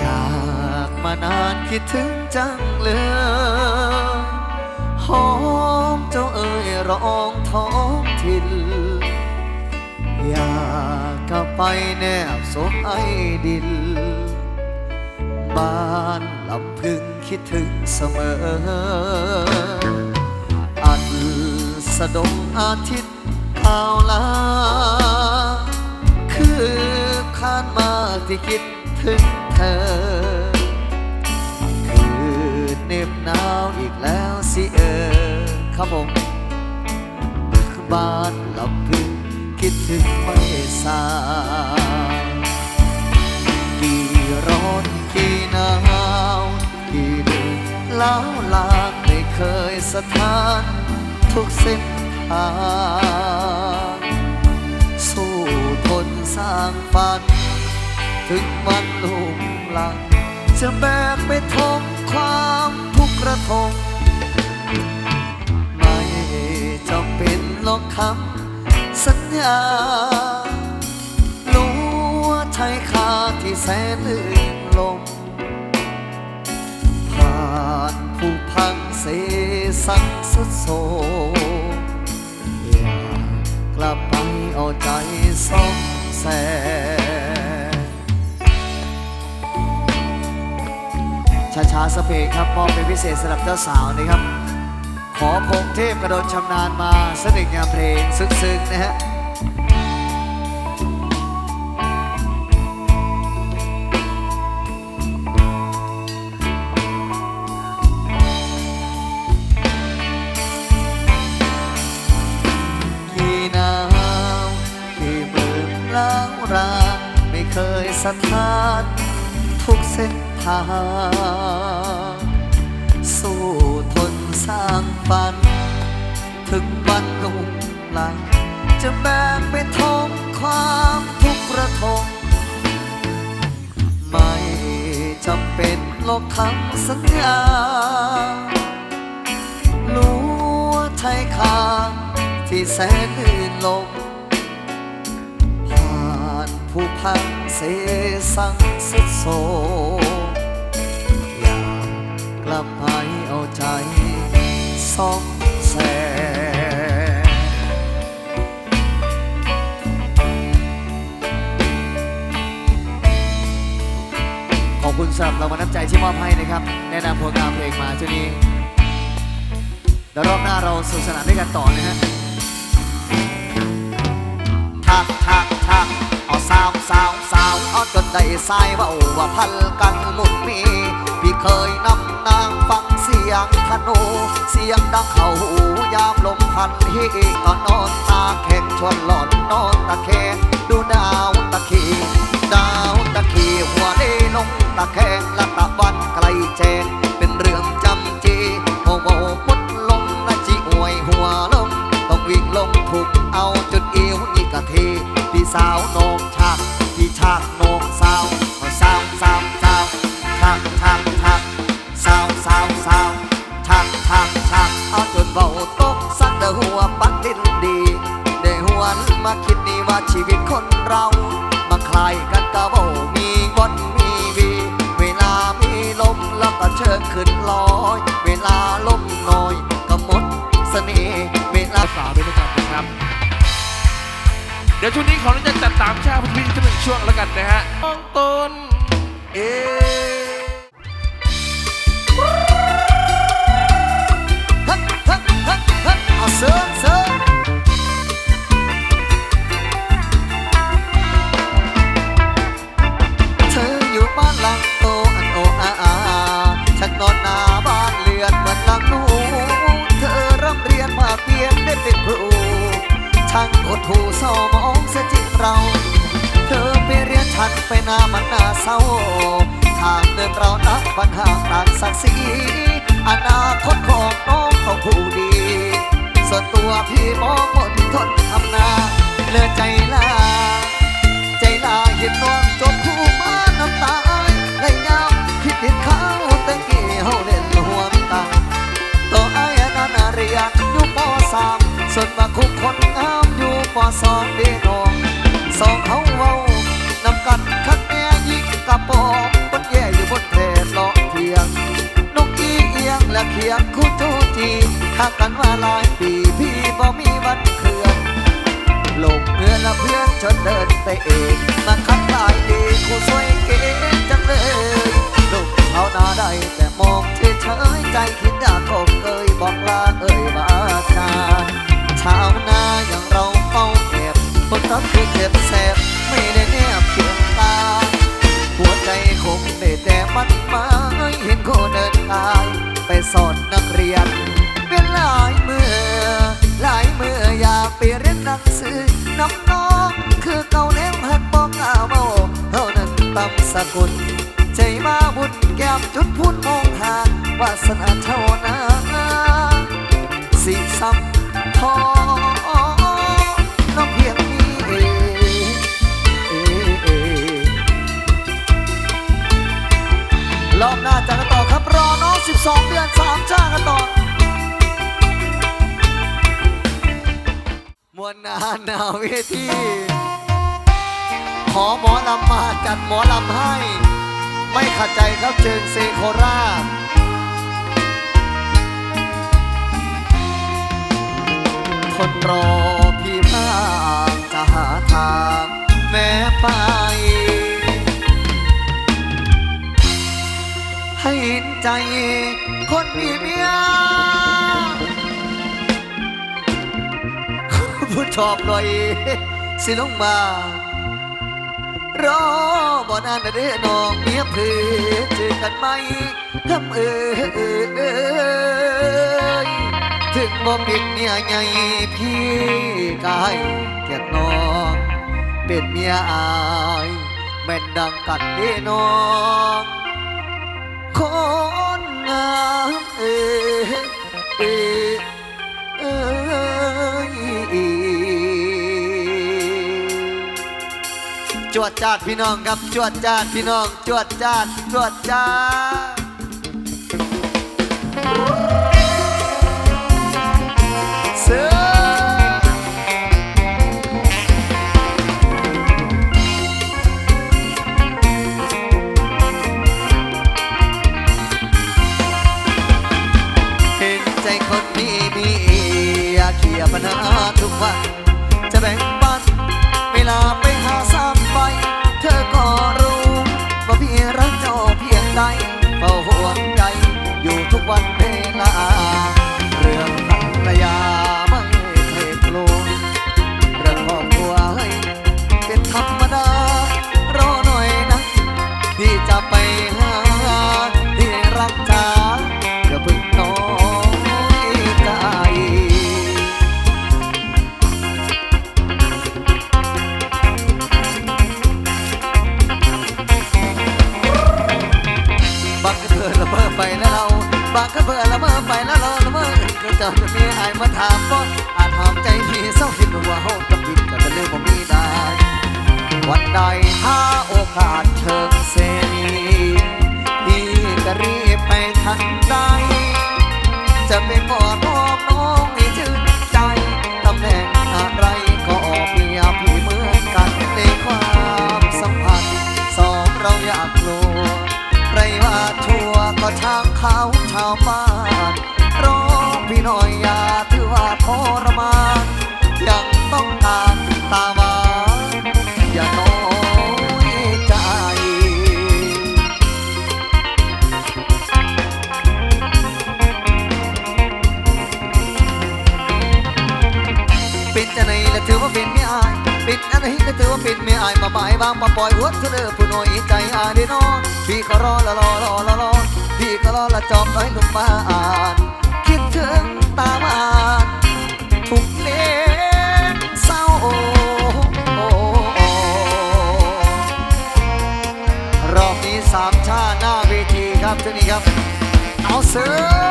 จากมานานคิดถึงจังเลยหอมเจ้าเอ่ยร้องท้องถิ่นอยากกลับไปแนบสมไอดิน บ้านลำพึงคิดถึงเสมอ อันสะดงอาทิตย์ข่าวลา คือคานมาที่คิดถึง อ คือเหน็บหนาวอีกแล้วสิเออครับผมบ้านลำพึงคิดถึงไม่สากี่ร้อนกี่หนาวกี่ดึกแล้วลางไม่เคยสถานทุกเส้นทางสู้ทนสร้างฝัน ถึงวัน หลัง จะแบกไปทงความทุกข์ระทงไม่จำเป็นหรอกคำสัญญารู้ว่าใช้ค่าที่แสนลื่นลม ผ่านผู้พังเสสังสุดโศกอยากกลับไปเอาใจซ่อมแซม ช้าๆสเปกครับมอบเป็นพิเศษสำหรับเจ้าสาวนะครับ ขอพงเทพกระโดดชำนาญมาสนึกงานเพลงซึ้งๆนะฮะกี่นาวกี่หมื่นล้างรางไม่เคยสถานทุกเส้น ทางสู้ทนสร้างฝัน ถึงวันลุ่มหลังจะแบกไปทงความทุกข์ระทมไม่จำเป็นหรอกคำสัญญารู้ว่าใช้ค่าที่แสนลื่นลมผ่านผู้พังเสสังสุดโศ กลับไปเอาใจซอมแซขอบคุณสำหรับรางวัลน้ำใจที่มอบให้นะครับ แนะนำผลงานเพลงมาช่วงนี้เดี๋ยวรอบหน้าเราสนุกสนานด้วยกันต่อนะฮะทักทักทักเอาสาวสาวสาวเอาจนได้สายว่าโอ้ว่าพันกันหมุนมี เคยนำนางฟังเสียงธนู เสียงดังเข้าหูยามลมพันฮีตอนอนตาแข็งชวนหลอนนอนตะแคงดูดาวตะขีดาวตะขีหัวได้ลงตะแคงและตะวันไกลแจงเป็นเรื่องจำจีโอ้โหมดลงนะจีอวยหัวลงต้องวิ่งลงถูกเอาจนเอวนี่กะเทพี่สาวโนมชากพี่ชาก มาคิดนี่ว่าชีวิตคนเรา มาคลายกันกะเบามีวันมีวี เวลามีลมแล้วก็เชิญขึ้นลอย เวลาลมน้อยก็หมดเสน่ห์เวลาสาวด้วยนะครับนะครับ เดี๋ยวช่วงนี้ขออนุญาตจัดตามชาพิธีที่หนึ่งช่วงแล้วกันนะฮะมองต้นเอฮึกฮึกฮึกฮึกเอาเสือเสือเช่างอดหูเศร้ามองเสียจิตเรา เธอไปเรียนฉันไปหน้ามันหน้าเศร้า ทางเดินเรานับปัญหาต่างศักดิ์ศรีอนาคตของน้องต้องผู้ดี ส่วนตัวพี่มองหมดทนทำนาเลือใจลา ใจลาเห็นน้องจบคู่มาน้ำตาให้ยามคิดเห็นเขาตั้งกี่เฮาเล่นห่วงตาตัวไอ้ายนั้นน่ะเรียนอยู่ปสามส่วนว่าคุกคนงา ฟอสอเดนองสองเฮาเว้านำกันคักแน่ยิงกระปอบบนแย่อยู่บนเทศเลาะเทียงนกอีเอียงและเขียงคู่ทูทีหากกันว่าหลายปีพี่บ่มีวันเคลื่อนลงเงือและเพื่อนจนเดินไปเองมาคัดลายดีคู่สวยเก๋จังเลยลูกเขาหน้าได้แต่มองเฉยใจคิดอยากคงเอ่ยบอกลาเอ่ยวาชาชาวนา มันมาเห็นคนเดินทางไปสอนนักเรียน เป็นหลายมือหลายมืออยากไปเรียนหนังสือน้ำน้องคือเก่าแล้วหักบอกกล้าเมาเท่านั้นตำสกุลใจมาบุญแก้มจุดพูดมองหางวาสนาเท่านั้นสีซ้ำทอง รอบหน้าจะกันต่อครับรอน้อง 12 เดือน 3 จ้ากันต่อมวลนานหนาเวทีขอหมอลำมาจัดหมอลำให้ ไม่ขัดใจครับเจิงเซโคราชทนรอพี่มากจะหาทาง แม้ไป ให้ใจคนมีเมียผู้ชอบหน่อยสิลงมารอบ่นานเด้อน้องเมียเพื่อเจอกันไหมคำเอ่ยถึงบ่เป็นเมียใหญ่พี่กายเกียดน้องเป็นเมียอายแม่นดังกันเด้อน้อง คนงามเอเอเอจวดจาดพี่น้องครับจวดจาดพี่น้องจวดจาดจวดจาด อยากเคลียร์ปัญหาทุกวัน จะแบ่งปันเวลาไปหาซ้ำไป เธอก็รู้ ว่าพี่รักเจ้าเพียงใดเฝ้าห่วงใยอยู่ทุกวันเวลา เรื่องภรรยา เศร้าคิดว่าเฮาจะผิดก็จะเรื่องบ่มีได้ วันใดถ้าโอกาสเชิงเสรีพี่จะรีบไปทันใด จะเป็นกอดน้องน้องให้ชื่นใจตำแหน่งอะไรก็ออกเมียพี่เหมือนกันในความสัมพันธ์สองเราอยากกลัวใครว่าชั่วก็ช่างเขาายมามายบางมาปล่อยหัวเธอผู้น้อยใจอายได้นอนพี่ก็รอละรอรอละรอพี่ก็รอละจอมน้อยลงมาอ่านคิดถึงตามอ่านทุกเลนเศร้ารอบนี้สามชาหน้าเวทีครับเท่านี้ครับ เอาเสือ